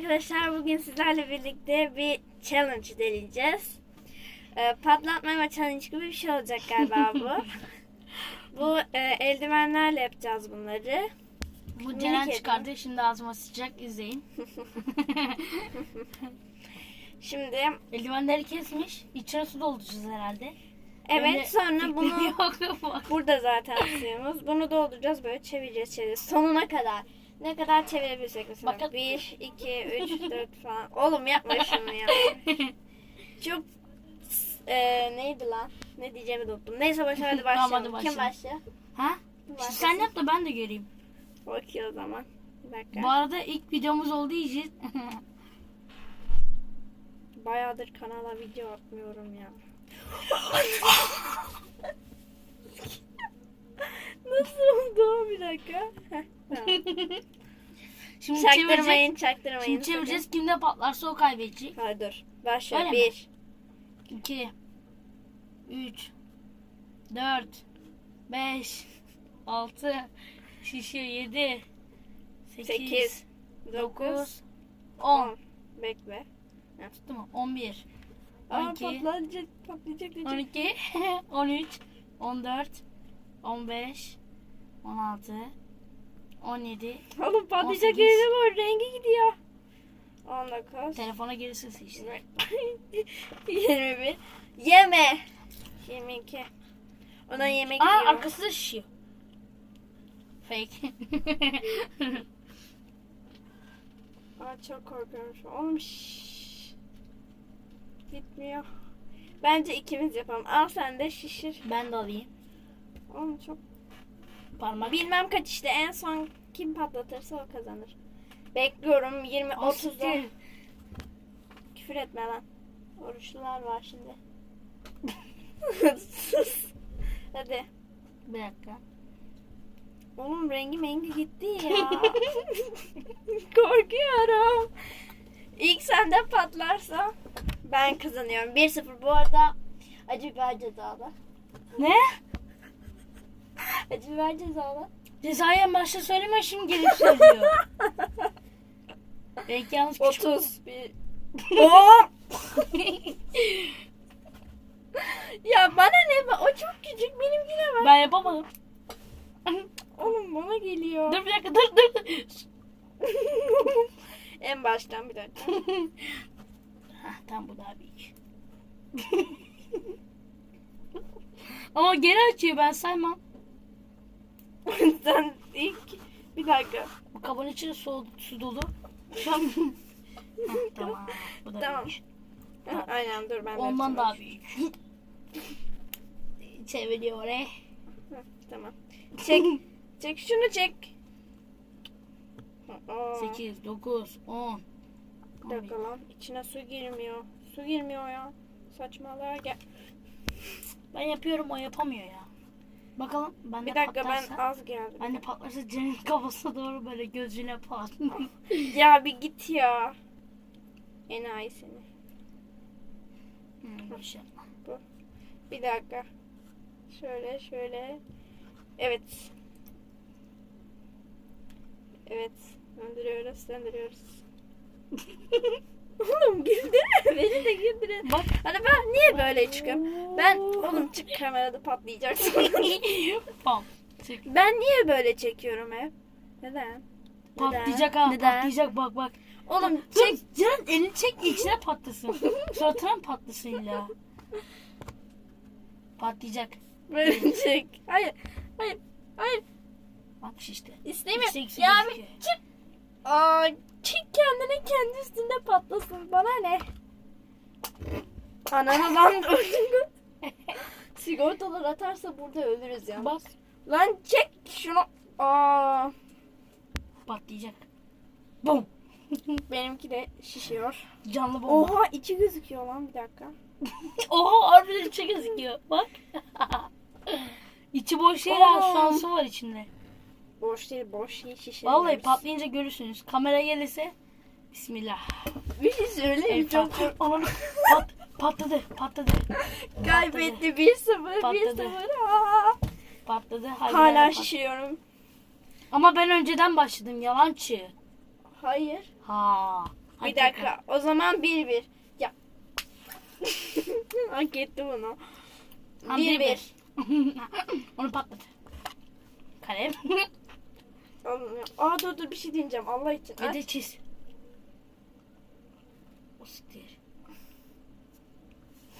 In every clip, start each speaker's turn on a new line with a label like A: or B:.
A: arkadaşlar bugün sizlerle birlikte bir challenge deneyeceğiz. Ee, patlatmama challenge gibi bir şey olacak galiba bu. bu e, eldivenlerle yapacağız bunları.
B: Bu Ceren çıkardı. Şimdi ağzıma sıcak izleyin.
A: Şimdi
B: Eldivenleri kesmiş. İçine su dolduracağız herhalde.
A: evet
B: Böyle
A: sonra bunu burada zaten suyumuz. Bunu dolduracağız böyle çevireceğiz çevireceğiz sonuna kadar. Ne kadar çevirebilirsek mesela.
B: Bakın.
A: 1, 2, 3, 4 falan. Oğlum yapma şunu ya. Çok e, neydi lan? Ne diyeceğimi unuttum. Neyse başla hadi başlayalım. Kim
B: başlayalım.
A: başlıyor?
B: Ha?
A: Kim başlasın?
B: sen yap da ben de göreyim.
A: Okey o zaman. Bir dakika.
B: Bu arada ilk videomuz olduğu için
A: Bayağıdır kanala video atmıyorum ya. Nasıl dakika. Heh, tamam.
B: Şimdi çevireceğiz.
A: çaktırmayın, çaktırmayın.
B: Şimdi çevireceğiz. Kimde patlarsa o kaybedecek.
A: Hadi dur. Başlıyor.
B: Öyle mi?
A: 1,
B: 2 3 4 5 6 şişe 7 8
A: 8, 9,
B: 9 10
A: 10. Bekle.
B: Tuttu mu? 11
A: Aa
B: 12
A: patlayacak, patlayacak diyecek.
B: 12 13 14 15 16 17
A: Oğlum patlayacak
B: 18.
A: yerine var. Rengi gidiyor. 19.
B: Telefona gerisi işte.
A: 21. Yeme. 22. Ona yemek
B: Aa
A: yiyor.
B: arkası da şişiyor. Fake.
A: Aa, çok korkuyorum şu an. Oğlum şşş. Gitmiyor. Bence ikimiz yapalım. Al sen de şişir.
B: ben de alayım.
A: Oğlum çok...
B: Parmak.
A: Bilmem kaç işte en son kim patlatırsa o kazanır. Bekliyorum 20 30'da.
B: Siktir.
A: Küfür etme lan. Oruçlular var şimdi. Sus. Hadi.
B: Bir dakika.
A: Oğlum rengi mengi gitti ya. Korkuyorum. İlk sende patlarsa ben kazanıyorum. 1-0 bu arada acı biber cezalı.
B: Ne?
A: Acı biber cezalı.
B: Cezayı en başta söyleme şimdi gelip söylüyor. Belki yalnız küçük.
A: 30 bir. Ya bana ne? O çok küçük benimkine bak.
B: ben yapamadım.
A: Oğlum bana geliyor.
B: dur bir dakika dur dur.
A: en baştan bir dakika.
B: Hah tamam bu daha büyük. Ama geri açıyor ben saymam.
A: Sen ilk bir dakika.
B: Bu kabın içi su, su dolu. Tamam. Hah, tamam. Bu da
A: Tamam.
B: büyük.
A: Ha, Aynen dur ben de
B: Ondan
A: yapacağım.
B: daha büyük. Çeviriyor eh.
A: Hı, Tamam. Çek. çek şunu çek. Aa,
B: 8, 9, 10.
A: Bir dakika lan. İçine su girmiyor. Su girmiyor ya. Saçmalığa gel.
B: Ben yapıyorum o yapamıyor ya. Bakalım ben de
A: Bir dakika ben
B: patlarsa.
A: az geldim.
B: Ben de patlarsa Ceren'in kafasına doğru böyle gözüne pat.
A: Ya bir git ya. Enayi seni.
B: hmm, boş yapma.
A: Bir dakika. Şöyle şöyle. Evet. Evet. Döndürüyoruz, döndürüyoruz. oğlum güldürme. Beni de güldürün.
B: Bak.
A: Hani ben niye böyle çıkıyorum? Ben oğlum çık kamerada patlayacaksın.
B: Pam. Çık.
A: ben niye böyle çekiyorum hep? Neden?
B: Patlayacak ha.
A: Neden?
B: Patlayacak bak bak.
A: Oğlum
B: Çek.
A: çek.
B: Ceren elini çek içine patlasın. Suratına mı patlasın illa? Patlayacak.
A: Böyle çek. Hayır. Hayır. Hayır.
B: Bak işte.
A: İstemiyorum.
B: Yüksek su
A: Ya bir
B: gözüküyor.
A: çık. Aa, çık kendine kendi üstünde patlasın. Bana ne? Ananı lan öldüm. Sigortalar atarsa burada ölürüz ya.
B: Bak
A: Lan çek şunu. Aa,
B: patlayacak. Bum.
A: benimki de şişiyor.
B: Canlı bomba.
A: Oha içi gözüküyor lan bir dakika.
B: Oha harbiden içi gözüküyor. Bak. İçi boş. Şu an su var içinde.
A: Boş değil boş değil şişe.
B: Vallahi patlayınca görürsünüz. Kamera gelirse Bismillah.
A: Bir şey söyleyeyim
B: Evet,
A: çok
B: pat- pat, patladı, patladı.
A: kaybetti 1-0
B: Patladı.
A: 1-0. Aa.
B: Patladı.
A: Hala
B: pat-
A: şişiyorum.
B: Ama ben önceden başladım yalancı.
A: Hayır.
B: Ha.
A: Bir dakika. O zaman bir bir. Ya. Hak etti bunu.
B: Ha,
A: Bir
B: bir,
A: bir.
B: Onu patlat. Kalem.
A: Aa dur dur bir şey diyeceğim Allah için. Aç.
B: de çiz. O siktir.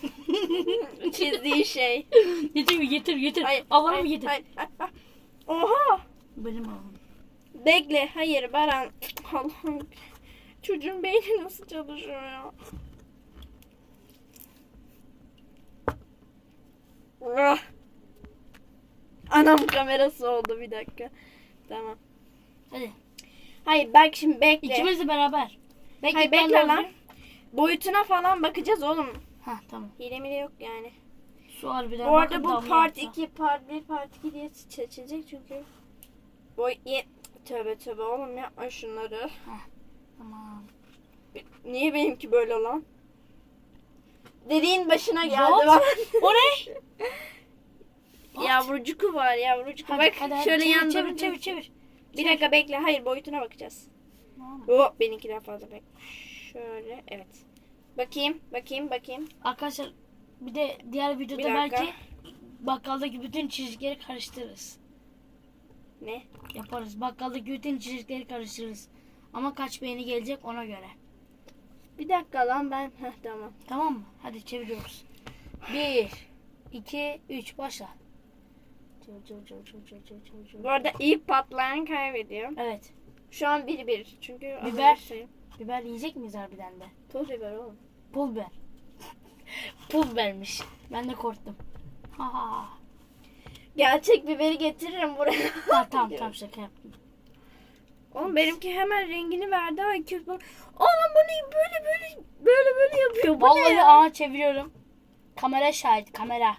A: Çizdiği şey.
B: Getir getir getir.
A: Hayır.
B: Allah'ım
A: hayır,
B: getir.
A: hayır, hayır, hayır. Oha.
B: Benim oğlum.
A: Bekle. Hayır Baran. Allah'ım. Çocuğun beyni nasıl çalışıyor ya? Ah. Anam kamerası oldu bir dakika. Tamam.
B: Hadi.
A: Hayır bak şimdi bekle.
B: İkimiz de beraber. Bekle,
A: Hayır bekle lan. Boyutuna falan bakacağız oğlum.
B: Hah tamam.
A: Hile mile yok yani.
B: Su harbiden.
A: Bu arada bu part
B: yaptı.
A: 2, part 1, part 2 diye seçilecek çünkü. Boy ye tövbe tövbe oğlum yapma şunları.
B: Tamam.
A: Niye benimki böyle lan? Dediğin başına geldi
B: What?
A: bak.
B: O ne?
A: Yavrucuku var yavrucuku.
B: Hadi,
A: Bak
B: hadi, hadi.
A: şöyle
B: çevir,
A: yanında
B: çevir,
A: bir-
B: çevir, çevir.
A: Bir dakika bekle. Hayır boyutuna bakacağız. Oh benimkinden fazla bek. Şöyle evet. Bakayım bakayım bakayım.
B: Arkadaşlar bir de diğer videoda
A: Bir dakika.
B: belki bakkaldaki bütün çizgileri karıştırırız.
A: Ne?
B: Yaparız. Bakkaldaki bütün çizgileri karıştırırız. Ama kaç beğeni gelecek ona göre.
A: Bir dakika lan ben. Heh tamam.
B: Tamam mı? Hadi çeviriyoruz. Bir, iki, üç başla.
A: Bu arada ilk patlayan kaybediyor.
B: Evet.
A: Şu an 1-1. Çünkü
B: Biber.
A: şey-
B: Biber yiyecek miyiz harbiden de?
A: Toz biber oğlum.
B: Pul biber. Pul bibermiş. Ben de korktum. Ha ha.
A: Gerçek biberi getiririm buraya.
B: Ha, tamam tamam şaka yaptım.
A: Oğlum benimki hemen rengini verdi. Ay kötü. Oğlum bu ne böyle böyle böyle böyle yapıyor. Bu ne
B: Vallahi
A: ya?
B: aa çeviriyorum. Kamera şahit kamera.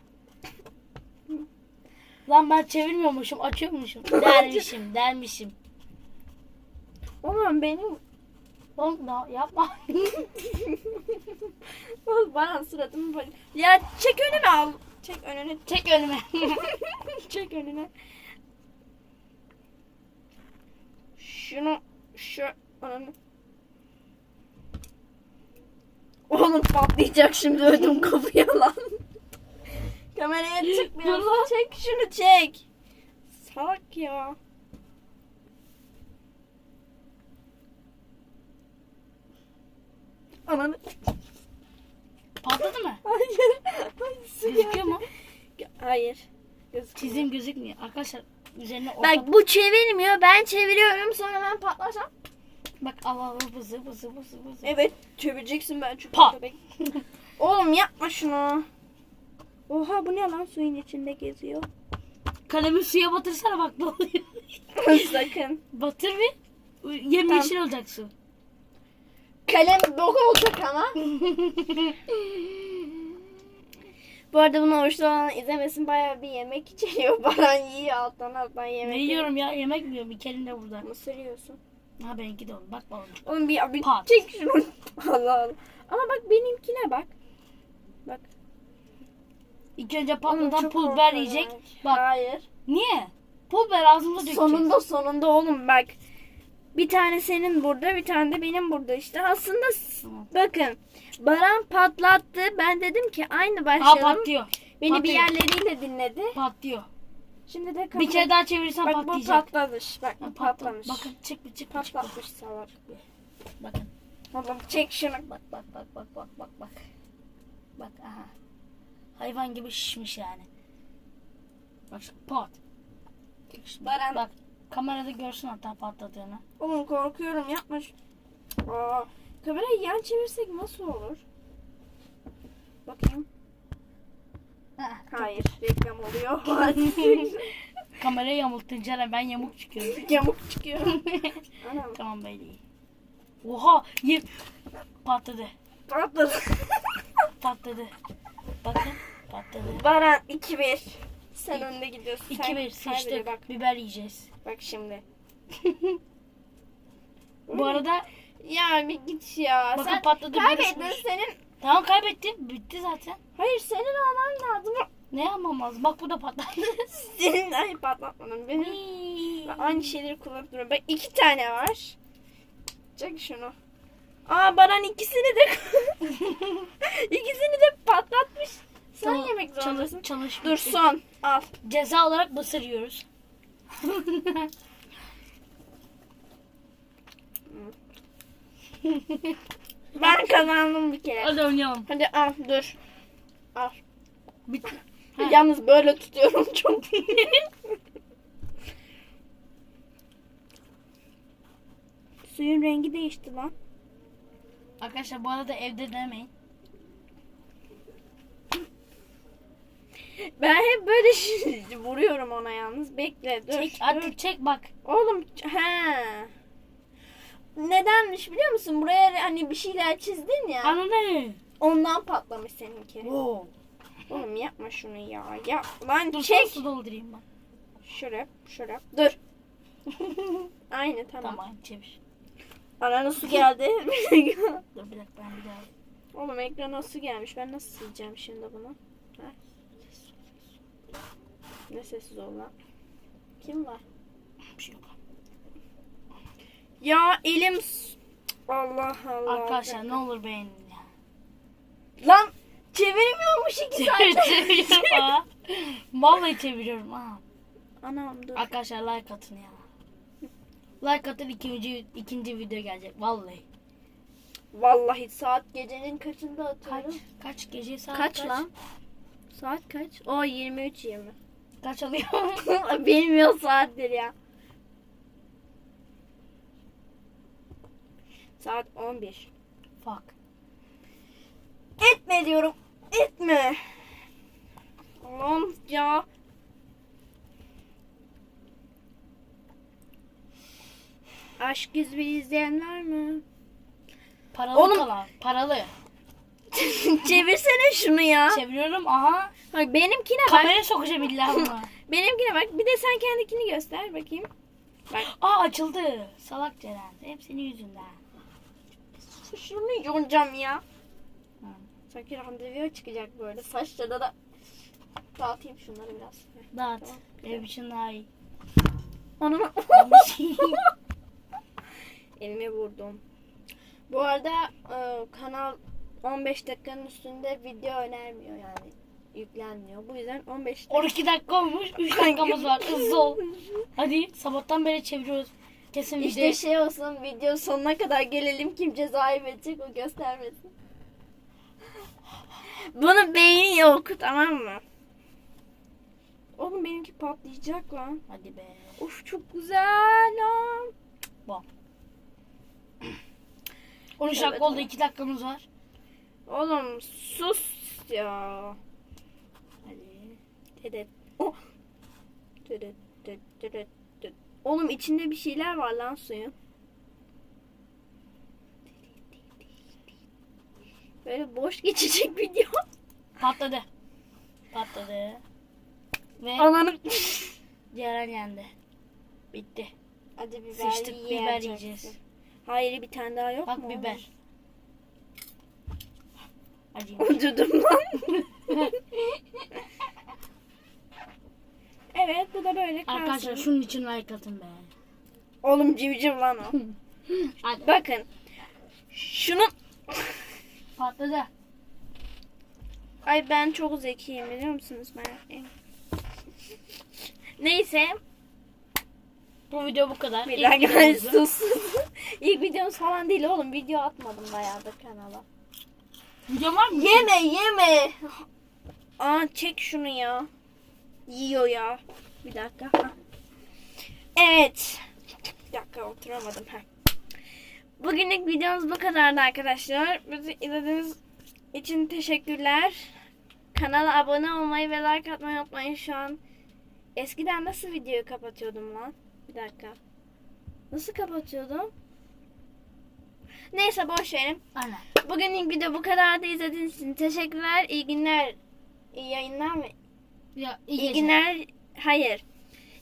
B: Lan ben çevirmiyormuşum açıyormuşum. Dermişim dermişim.
A: Oğlum benim
B: Oğlum da yapma.
A: Oğlum bana suratımı böyle. Ya çek önüme al. Çek önüne.
B: Çek önüme.
A: çek önüne. Şunu şu önüne. Oğlum patlayacak şimdi ödüm kopuyor lan. Kameraya çıkmıyor. Çek şunu çek. Salak ya. Ananı.
B: Patladı mı?
A: Hayır. Hayır.
B: Gözüküyor mu?
A: Hayır. Gözükmüyor.
B: Çizim gözükmüyor. Arkadaşlar üzerine orta...
A: Bak bu çevirmiyor. Ben çeviriyorum. Sonra ben patlarsam.
B: Bak al al bızı bızı bızı bızı.
A: Evet. Çevireceksin ben çünkü.
B: Pa!
A: bebek. Oğlum yapma şunu. Oha bu ne lan suyun içinde geziyor.
B: Kalemi suya batırsana bak ne oluyor.
A: Sakın.
B: Batır bir. Yemyeşil olacak su.
A: Kalem bok olacak ama. Bu arada bunu hoşlu olan izlemesin bayağı bir yemek içeriyor. Baran yiyor alttan alttan yemek.
B: ne yiyorum ya yemek mi yiyorum? İki elinde burada.
A: Mısır yiyorsun.
B: Ha benimki de oldu. Bak bakalım.
A: Oğlum bir, bir
B: Pat.
A: çek şunu. Allah Allah. Ama bak benimkine bak. Bak.
B: İlk önce patladan
A: çok
B: pul biber
A: korkunç.
B: yiyecek. Bak
A: Hayır.
B: niye? Pul biber ağzımıza dökeceğiz.
A: Sonunda sonunda oğlum bak. Bir tane senin burada, bir tane de benim burada. İşte aslında s- bakın. Baran patlattı. Ben dedim ki aynı
B: Ha
A: başlayalım.
B: patlıyor.
A: Beni bir
B: patlıyor.
A: yerleriyle dinledi.
B: Patlıyor.
A: Şimdi de
B: Bir kere daha çevirirsen
A: Bak bu
B: patlayacak.
A: patlamış. Bak bu
B: patla-
A: patlamış.
B: Bakın çık bir çık bir çık.
A: Patlatmış salak.
B: Bakın.
A: Oğlum çek şunu.
B: Bak bak bak bak bak bak bak. Bak aha. Hayvan gibi şişmiş yani. Bak şu pat.
A: Baran.
B: Bak kamerada görsün hatta patladığını.
A: Oğlum korkuyorum yapma. Aa, kamerayı yan çevirsek nasıl olur? Bakayım.
B: Ha,
A: Hayır reklam oluyor.
B: Kamerayı yamulttun Ceren ben yamuk çıkıyorum.
A: Yamuk çıkıyor. Anam
B: tamam böyle iyi. Oha ye patladı.
A: patladı.
B: Patladı. Bakın patladı.
A: Baran 2-1. Sen önde gidiyorsun.
B: 2-1
A: Sen
B: sıçtık.
A: Bak,
B: Biber yiyeceğiz.
A: bak şimdi.
B: Bu arada
A: Ya bir git ya.
B: Bakın
A: Sen
B: patladı,
A: kaybettin senin.
B: tamam kaybettim. Bitti zaten.
A: Hayır senin alman lazım.
B: Ne yapmam lazım? Bak bu da patladı.
A: Senin ay patlatmadın. Benim Ben aynı şeyleri kullanıp duruyorum. Bak iki tane var. Çek şunu. Aa Baran ikisini de ikisini de patlatmış. Sen
B: Tamam,
A: yemek
B: çalış-
A: zorundasın.
B: çalış
A: Dur
B: bitti.
A: son. Al.
B: Ceza olarak mısır yiyoruz.
A: Ben kazandım bir kere.
B: Hadi oynayalım.
A: Hadi al dur. Al.
B: Bitti.
A: Yalnız böyle tutuyorum çok. Suyun rengi değişti lan.
B: Arkadaşlar bu arada evde denemeyin.
A: Ben hep böyle şi- vuruyorum ona yalnız. Bekle dur.
B: Çek
A: dur.
B: artık çek bak.
A: Oğlum he. Nedenmiş biliyor musun? Buraya hani bir şeyler çizdin ya.
B: Ana ne?
A: Ondan patlamış seninki.
B: Wow.
A: Oğlum yapma şunu ya. Yap lan
B: Dur
A: çek.
B: su doldurayım ben.
A: Şuraya şuraya. Dur. Aynı tamam.
B: Tamam çevir.
A: Anana su geldi.
B: Dur bir dakika ben bir daha.
A: Oğlum ekrana su gelmiş. Ben nasıl sileceğim şimdi bunu? Ha? Ne sessiz ol lan. Kim var?
B: Bir şey yok.
A: Ya elim Allah Allah.
B: Arkadaşlar ne olur beğenin ya.
A: Lan çevirmiyormuş iki
B: çeviriyorum ha. Vallahi çeviriyorum ha.
A: Anam dur.
B: Arkadaşlar like atın ya. Like atın ikinci, ikinci video gelecek vallahi.
A: Vallahi saat gecenin kaçında
B: Kaç?
A: atıyorum?
B: Kaç gece saat
A: Kaç, lan? Saat kaç? O 23 20.
B: Kaç alıyor?
A: Bilmiyor saattir ya. Saat 11.
B: Fuck.
A: Etme diyorum. Etme. Aman ya. Aşk yüzü izleyen var mı?
B: Paralı
A: Oğlum-
B: kalan. Paralı.
A: Çevirsene şunu ya.
B: Çeviriyorum aha.
A: Bak benimkine bak.
B: Kameraya sokacağım illa bunu.
A: Benimkine bak. Bir de sen kendikini göster bakayım. Bak.
B: Aa açıldı. Salak Ceren. Hep senin yüzünden.
A: Şunu yonacağım ya. Sanki randevuya çıkacak böyle. Saçlara da dağıtayım şunları biraz.
B: Dağıt.
A: Tamam.
B: Benim için daha iyi.
A: Onu elime vurdum. Bu arada e, kanal 15 dakikanın üstünde video önermiyor yani. Yüklenmiyor. Bu yüzden 15 dakika.
B: 12 dakika olmuş. 3 dakikamız var. Hızlı ol. Hadi sabahtan beri çeviriyoruz. Kesin video.
A: İşte şey olsun video sonuna kadar gelelim kim cezayı verecek o göstermesin. Bunun beyni yok tamam mı? Oğlum benimki patlayacak lan.
B: Hadi be.
A: Of çok güzel lan.
B: 13
A: Evet,
B: dakika oldu.
A: evet.
B: 2 dakikamız var.
A: Oğlum sus ya. Dedet. Oh. Dedet. Oğlum içinde bir şeyler var lan suyun. Böyle boş geçecek video.
B: Patladı. Patladı. Ve
A: Ananı.
B: Ceren yendi. Bitti.
A: Hadi biber
B: Sıçtık, biber
A: yiyeceksin.
B: yiyeceğiz.
A: Hayır bir tane daha yok
B: Bak
A: mu?
B: biber. Hadi.
A: Uydurdum lan. bu da böyle kalsın.
B: Arkadaşlar şunun için like atın be.
A: Oğlum civciv lan o.
B: Hadi.
A: Bakın. Şunun
B: Patladı.
A: Ay ben çok zekiyim biliyor musunuz ben? Neyse.
B: Bu video bu kadar.
A: Bir
B: İlk
A: dakika
B: videomuzdu.
A: sus. İlk videomuz falan değil oğlum. Video atmadım bayağıdır kanala.
B: Video var mı?
A: Yeme yeme. Aa çek şunu ya. Yiyor ya. Bir dakika. Ha. Evet. Bir dakika oturamadım. Ha. Bugünlük videomuz bu kadardı arkadaşlar. Bizi izlediğiniz için teşekkürler. Kanala abone olmayı ve like atmayı unutmayın şu an. Eskiden nasıl videoyu kapatıyordum lan? Bir dakika. Nasıl kapatıyordum? Neyse boş verin.
B: Aynen.
A: Bugünlük video bu kadardı. İzlediğiniz için teşekkürler. İyi günler. İyi yayınlar mı?
B: Ya, iyi,
A: İyi günler. Hayır.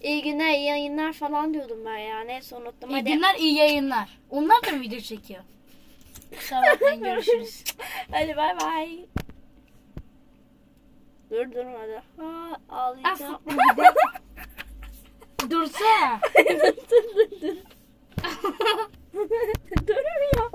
A: İyi günler, iyi yayınlar falan diyordum ben ya. Neyse unuttum.
B: İyi
A: Hadi.
B: günler, iyi yayınlar. Onlar da mı video çekiyor? Kusura bakmayın görüşürüz.
A: Hadi bay bay. Dur durmadı. Ha, ağlayacağım.
B: Dursana.
A: dur dur dur. dur. Durmuyor.